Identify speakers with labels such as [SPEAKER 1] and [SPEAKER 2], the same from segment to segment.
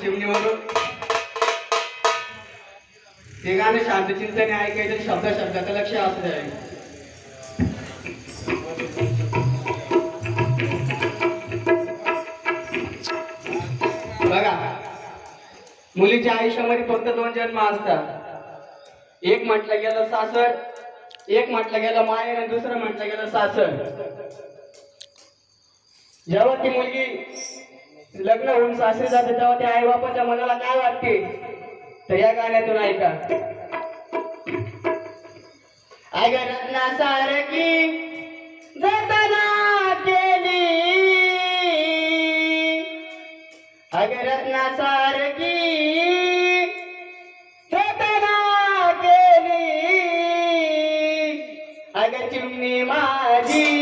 [SPEAKER 1] चिमणीवरून. ते गाणं शांत चिंतने ऐकायचं शब्द शब्दाचं लक्ष असू द्यावे बघा मुलीच्या आयुष्यामध्ये फक्त दोन जन्म असतात. एक म्हटलं गेलं सासर एक म्हटलं गेलं माहेर आणि दुसरं म्हटलं गेलं सासर. जेव्हा ती मुलगी लग्न होऊन सासरी जाते तेव्हा त्या आई बापाच्या मनाला काय वाटते? तर या गाण्यातून ऐका. आग रत्ना सारखी जतना केली. आग रत्ना सारखी जतना केली. अग चिमणी माझी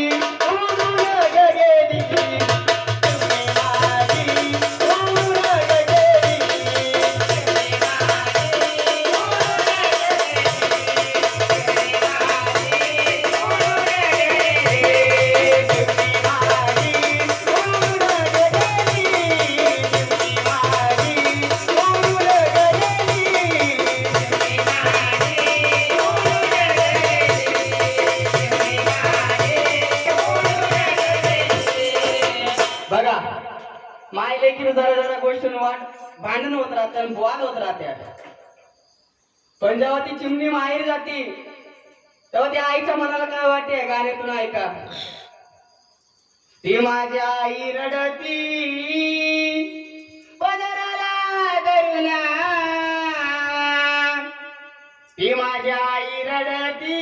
[SPEAKER 1] माय लेकीन जरा जरा गोष्टीन वाट भांडण होत राहत आणि वाद होत राहत्या पण जेव्हा ती चिमणी माहेर जाती तेव्हा त्या आईच्या मनाला काय वाटते गाण्यातून ऐका? ती माझ्या आई रडती पदराला धरुना ती माझ्या आई रडती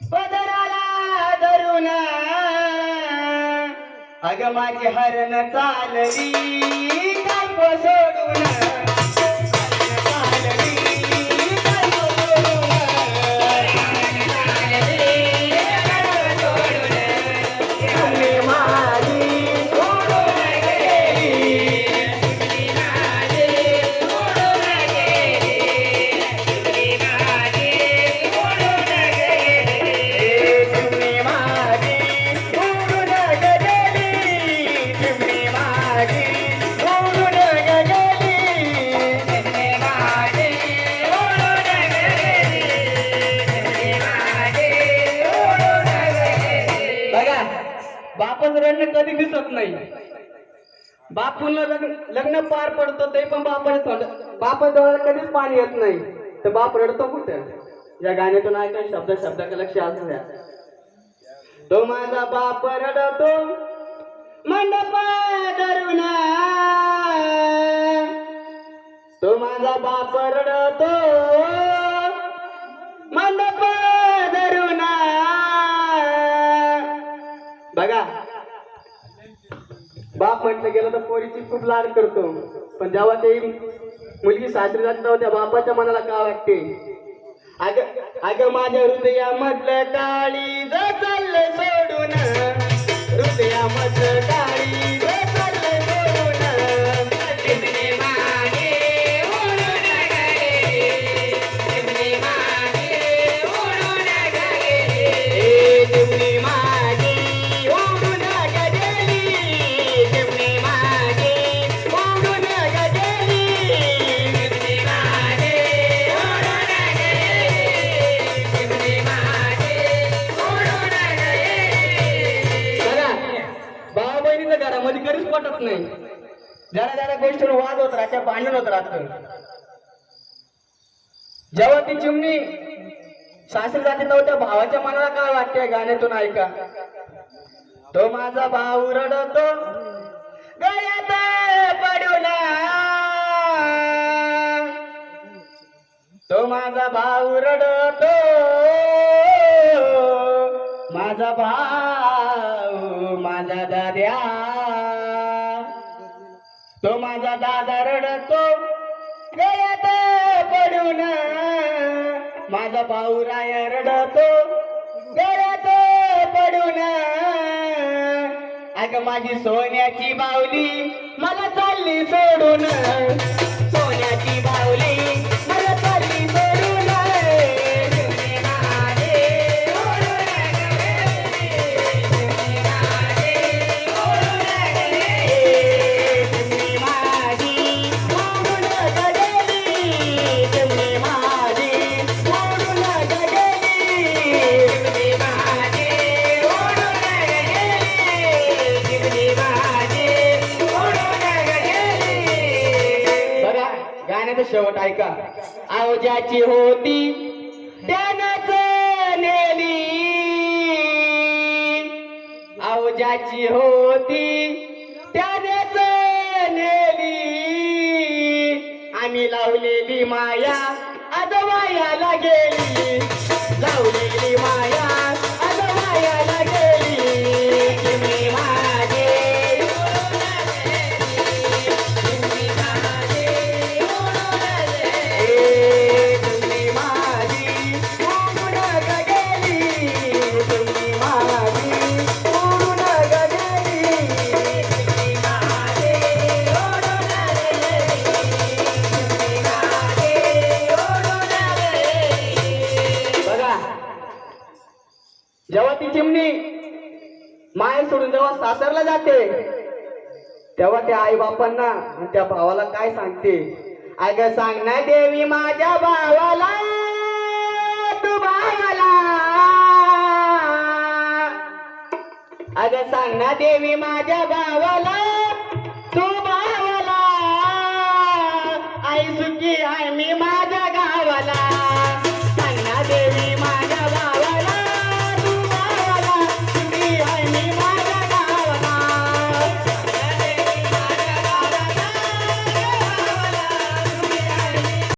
[SPEAKER 1] पदराला धरुना अग माझी हरण चालली. काय सोडून कधी नाही. बापून लग्न पार पडतो ते पण बापाच्या तोंड बापा डोळ्यात कधीच पाणी येत नाही. तर बाप रडतो कुठे? या गाण्यातून ऐका शब्द शब्दाकडे लक्ष असू द्या तो माझा बाप रडतो मंडपा धरून. तो माझा बाप रडतो मंडपा धरून. बघा बाप म्हटलं गेलं तर पोरीची खूप लाड करतो. पण जेव्हा ते मुलगी सासरी जाते तेव्हा त्या बापाच्या मनाला काय वाटते? अग अग माझ्या हृदया म्हटलं काळी जात जरा गोष्टीवर वाद होत राहत्या भांडण होत राहत. जेव्हा ती चिमणी सासरी जाते तेव्हा त्या भावाच्या मनाला काय वाटते गाण्यातून ऐका? तो माझा भाऊ रडतो गळ्यात पडून. तो माझा भाऊ रडतो माझा भाऊ माझा दाद्या तो माझा दादा रडतो. गळ्यात पडून माझा भाऊ राय रडतो. गळ्यात पडून अग माझी सोन्याची बावली मला चालली सोडून. सोन्याची बावली शेवट ऐका. आवजाची होती त्यानच नेली. आवजाची होती त्यानेच नेली. आम्ही लावलेली माया अदवायाला गेली. लावलेली माया माय सोडून जेव्हा सासरला जाते तेव्हा त्या आई बापांना आणि त्या भावाला काय सांगते? अग सांग ना देवी माझ्या भावाला तू भावाला. अग सांग ना देवी माझ्या भावाला तू भावाला. आई सुखी आहे मी माझ्या